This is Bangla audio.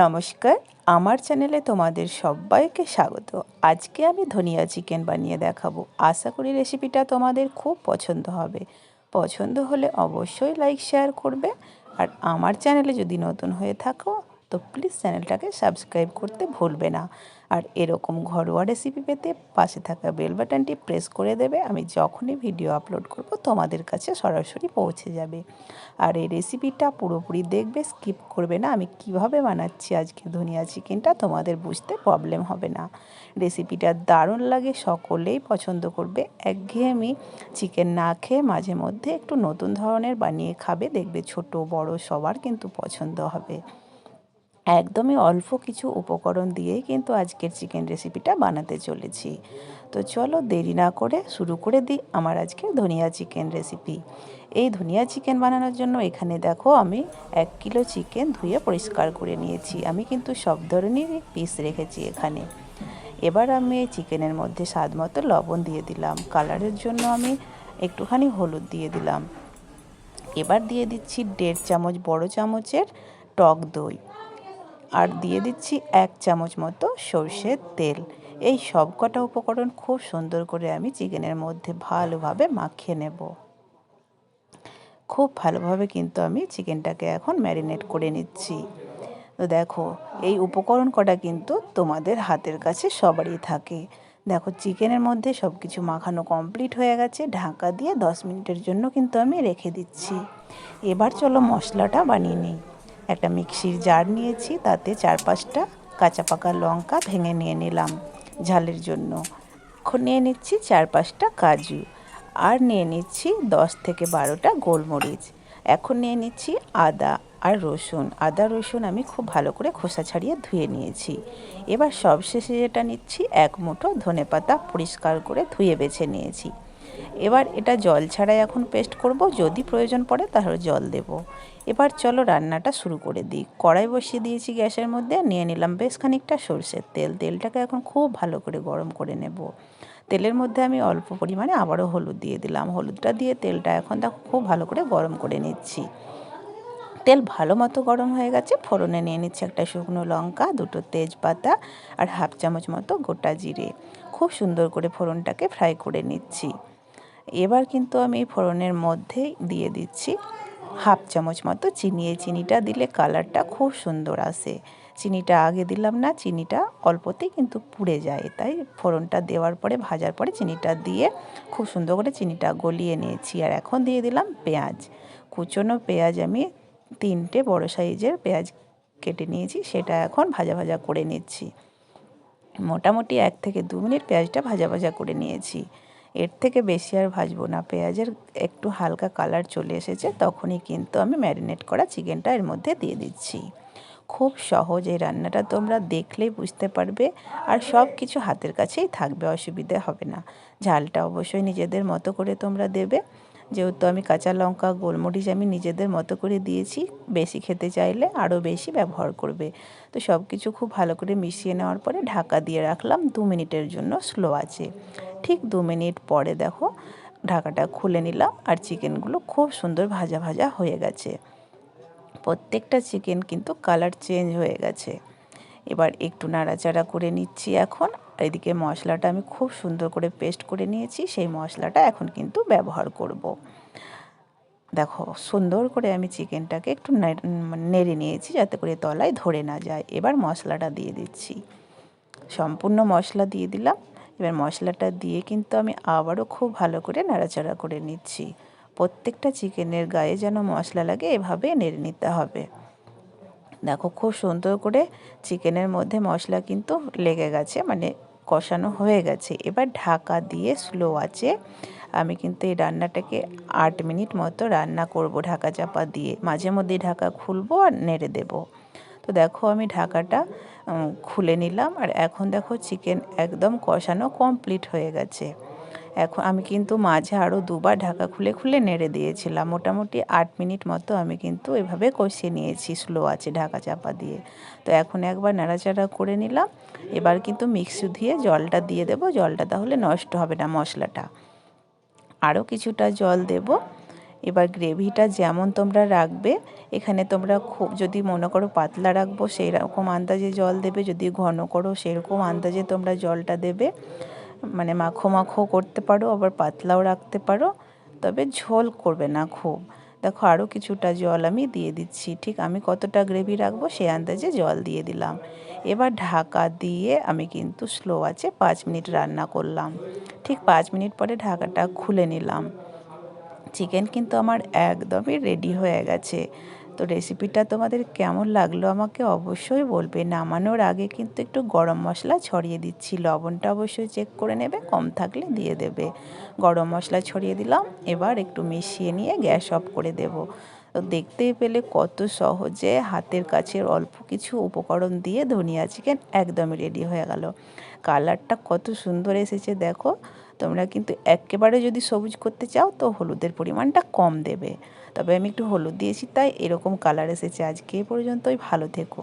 নমস্কার, আমার চ্যানেলে তোমাদের সবাইকে স্বাগত। আজকে আমি ধনিয়া চিকেন বানিয়ে দেখাবো। আশা করি রেসিপিটা তোমাদের খুব পছন্দ হবে। পছন্দ হলে অবশ্যই লাইক, শেয়ার করবে। আর আমার চ্যানেলে যদি নতুন হয়ে থাকো তো প্লিজ চ্যানেলটাকে সাবস্ক্রাইব করতে ভুলবে না। আর এরকম ঘরোয়া রেসিপি পেতে পাশে থাকা বেল বাটনটি প্রেস করে দেবে, আমি যখনই ভিডিও আপলোড করব, তোমাদের কাছে সরাসরি পৌঁছে যাবে। আর এই রেসিপিটা পুরোপুরি দেখবে স্কিপ করবে না, আমি কীভাবে বানাচ্ছি আজকে ধনিয়া চিকেনটা তোমাদের বুঝতে প্রবলেম হবে না। রেসিপিটা দারুণ লাগে, সকলেই পছন্দ করবে। একঘেয়েমি চিকেন না খেয়ে মাঝে মধ্যে একটু নতুন ধরনের বানিয়ে খাবে, দেখবে ছোট, বড় সবার কিন্তু পছন্দ হবে। একদমই অল্প কিছু উপকরণ দিয়েই কিন্তু আজকের চিকেন রেসিপিটা বানাতে চলেছি। তো চলো দেরি না করে শুরু করে দিই আমার আজকে ধনিয়া চিকেন রেসিপি। এই ধনিয়া চিকেন বানানোর জন্য এখানে দেখো আমি এক কিলো চিকেন ধুয়ে পরিষ্কার করে নিয়েছি। আমি কিন্তু সব ধরনেরই পিস রেখেছি এখানে। এবার আমি এই চিকেনের মধ্যে স্বাদ মতো লবণ দিয়ে দিলাম। কালারের জন্য আমি একটুখানি হলুদ দিয়ে দিলাম। এবার দিয়ে দিচ্ছি দেড় চামচ বড় চামচের টক দই। আর দিয়ে দিচ্ছি এক চামচ মতো সর্ষের তেল। এই সব কটা উপকরণ খুব সুন্দর করে আমি চিকেনের মধ্যে ভালোভাবে মাখিয়ে নেব। খুব ভালোভাবে কিন্তু আমি চিকেনটাকে এখন ম্যারিনেট করে নিচ্ছি। তো দেখো, এই উপকরণ কটা কিন্তু তোমাদের হাতের কাছে সবারই থাকে। দেখো, চিকেনের মধ্যে সব কিছু মাখানো কমপ্লিট হয়ে গেছে। ঢাকা দিয়ে দশ মিনিটের জন্য কিন্তু আমি রেখে দিচ্ছি। এবার চলো মশলাটা বানিয়ে নিই। একটা মিক্সির জার নিয়েছি, তাতে চার পাঁচটা কাঁচা পাকা লঙ্কা ভেঙে নিয়ে নিলাম ঝালের জন্য। এখন নিয়ে নিচ্ছি চার পাঁচটা কাজু আর নিয়ে নিচ্ছি দশ থেকে বারোটা গোলমরিচ। এখন নিয়ে নিচ্ছি আদা আর রসুন। আদা, রসুন আমি খুব ভালো করে খোসা ছাড়িয়ে ধুয়ে নিয়েছি। এবার সবশেষে যেটা নিচ্ছি, এক মুঠো ধনে পাতা পরিষ্কার করে ধুয়ে বেছে নিয়েছি। এবার এটা জল ছাড়াই এখন পেস্ট করব, যদি প্রয়োজন পড়ে তাহলে জল দেব। এবার চলো রান্নাটা শুরু করে দিই। কড়াই বসিয়ে দিয়েছি গ্যাসের মধ্যে, নিয়ে নিলাম বেশ খানিকটা সর্ষের তেল। তেলটাকে এখন খুব ভালো করে গরম করে নেব। তেলের মধ্যে আমি অল্প পরিমাণে আবারও হলুদ দিয়ে দিলাম। হলুদটা দিয়ে তেলটা এখন দেখো খুব ভালো করে গরম করে নিচ্ছি। তেল ভালো মতো গরম হয়ে গেছে, ফোড়নে নিয়ে নিচ্ছি একটা শুকনো লঙ্কা, দুটো তেজপাতা আর হাফ চামচ মতো গোটা জিরে। খুব সুন্দর করে ফোড়নটাকে ফ্রাই করে নিচ্ছি। এবার কিন্তু আমি ফোড়নের মধ্যেই দিয়ে দিচ্ছি হাফ চামচ মতো চিনি। এই চিনিটা দিলে কালারটা খুব সুন্দর আসে। চিনিটা আগে দিলাম না, চিনিটা অল্পতেই কিন্তু পুড়ে যায়। তাই ফোড়নটা দেওয়ার পরে, ভাজার পরে চিনিটা দিয়ে খুব সুন্দর করে চিনিটা গলিয়ে নিয়েছি। আর এখন দিয়ে দিলাম পেঁয়াজ। কুচনো পেঁয়াজ আমি তিনটে বড় সাইজের পেঁয়াজ কেটে নিয়েছি, সেটা এখন ভাজা ভাজা করে নিচ্ছি। মোটামুটি এক থেকে দু মিনিট পেঁয়াজটা ভাজা ভাজা করে নিয়েছি। এর থেকে বেশি আর ভাজবো না। পেঁয়াজের একটু হালকা কালার চলে এসেছে, তখনই কিন্তু আমি ম্যারিনেট করা চিকেনটা এর মধ্যে দিয়ে দিচ্ছি। খুব সহজ এই রান্নাটা তোমরা দেখলেই বুঝতে পারবে আর সব কিছু হাতের কাছেই থাকবে, অসুবিধে হবে না। ঝালটা অবশ্যই নিজেদের মতো করে তোমরা দেবে। যেহেতু আমি কাঁচা লঙ্কা, গোলমরিচ আমি নিজেদের মতো করে দিয়েছি, বেশি খেতে চাইলে আরও বেশি ব্যবহার করবে। তো সব কিছু খুব ভালো করে মিশিয়ে নেওয়ার পরে ঢাকা দিয়ে রাখলাম দু মিনিটের জন্য স্লো আছে ঠিক দু মিনিট পরে দেখো ঢাকাটা খুলে নিলাম আর চিকেনগুলো খুব সুন্দর ভাজা ভাজা হয়ে গেছে। প্রত্যেকটা চিকেন কিন্তু কালার চেঞ্জ হয়ে গেছে। এবার একটু নাড়াচাড়া করে নিচ্ছি এখন। আর এদিকে মশলাটা আমি খুব সুন্দর করে পেস্ট করে নিয়েছি, সেই মশলাটা এখন কিন্তু ব্যবহার করব। দেখো, সুন্দর করে আমি চিকেনটাকে একটু নেড়ে নিয়েছি যাতে করে তলায় ধরে না যায়। এবার মশলাটা দিয়ে দিচ্ছি। সম্পূর্ণ মশলা দিয়ে দিলাম। এবার মশলাটা দিয়ে কিন্তু আমি আবারও খুব ভালো করে নাড়াচাড়া করে নিচ্ছি। প্রত্যেকটা চিকেনের গায়ে যেন মশলা লাগে, এভাবে নেড়ে নিতে হবে। দেখো খুব সুন্দর করে চিকেনের মধ্যে মশলা কিন্তু লেগে গেছে মানে কষানো হয়ে গেছে। এবার ঢাকা দিয়ে স্লো আছে আমি কিন্তু এই রান্নাটাকে আট মিনিট মতো রান্না করব ঢাকা চাপা দিয়ে। মাঝে মধ্যে ঢাকা খুলবো আর নেড়ে দেব। তো দেখো আমি ঢাকাটা খুলে নিলাম আর এখন দেখো চিকেন একদম কষানো কমপ্লিট হয়ে গেছে। এখন আমি কিন্তু মাঝে আরও দুবার ঢাকা খুলে খুলে নেড়ে দিয়েছিলাম। মোটামুটি আট মিনিট মতো আমি কিন্তু এভাবে কষিয়ে নিয়েছি স্লো আছে ঢাকা চাপা দিয়ে। তো এখন একবার নাড়াচাড়া করে নিলাম। এবার কিন্তু মিক্সি ধুয়ে জলটা দিয়ে দেবো। জলটা তাহলে নষ্ট হবে না মশলাটা। আরও কিছুটা জল দেব। এবার গ্রেভিটা যেমন তোমরা রাখবে, এখানে তোমরা খুব যদি মনে করো পাতলা রাখব সেই রকম আন্দাজে জল দেবে। যদি ঘন করো, সেরকম আন্দাজে তোমরা জলটা দেবে। মানে মাখো মাখো করতে পারো, আবার পাতলাও রাখতে পারো, তবে ঝোল করবে না খুব। দেখো আরও কিছুটা জল আমি দিয়ে দিচ্ছি। ঠিক আমি কতটা গ্রেভি রাখব সেই আন্দাজে জল দিয়ে দিলাম। এবার ঢাকা দিয়ে আমি কিন্তু স্লো আছে পাঁচ মিনিট রান্না করলাম। ঠিক পাঁচ মিনিট পরে ঢাকাটা খুলে নিলাম। চিকেন কিন্তু আমার একদমই রেডি হয়ে গেছে। তো রেসিপিটা তোমাদের কেমন লাগল আমাকে অবশ্যই বলবে। নামানোর আগে কিন্তু একটু গরম মশলা ছড়িয়ে দিচ্ছি। লবণটা অবশ্যই চেক করে নেবে, কম থাকলে দিয়ে দেবে। গরম মশলা ছড়িয়ে দিলাম, এবার একটু মিশিয়ে নিয়ে গ্যাস অফ করে দেব। তো দেখতেই পেলে কত সহজে হাতের কাছের অল্প কিছু উপকরণ দিয়ে ধনিয়া চিকেন একদমই রেডি হয়ে গেল। কালারটা কত সুন্দর এসেছে দেখো। তোমরা কিন্তু একেবারে যদি সবুজ করতে চাও তো হলুদের পরিমাণটা কম দেবে। তবে আমি একটু হলুদ দিয়েছি, তাই এরকম কালার এসেছে আজকে পর্যন্তই, ভালো থেকো।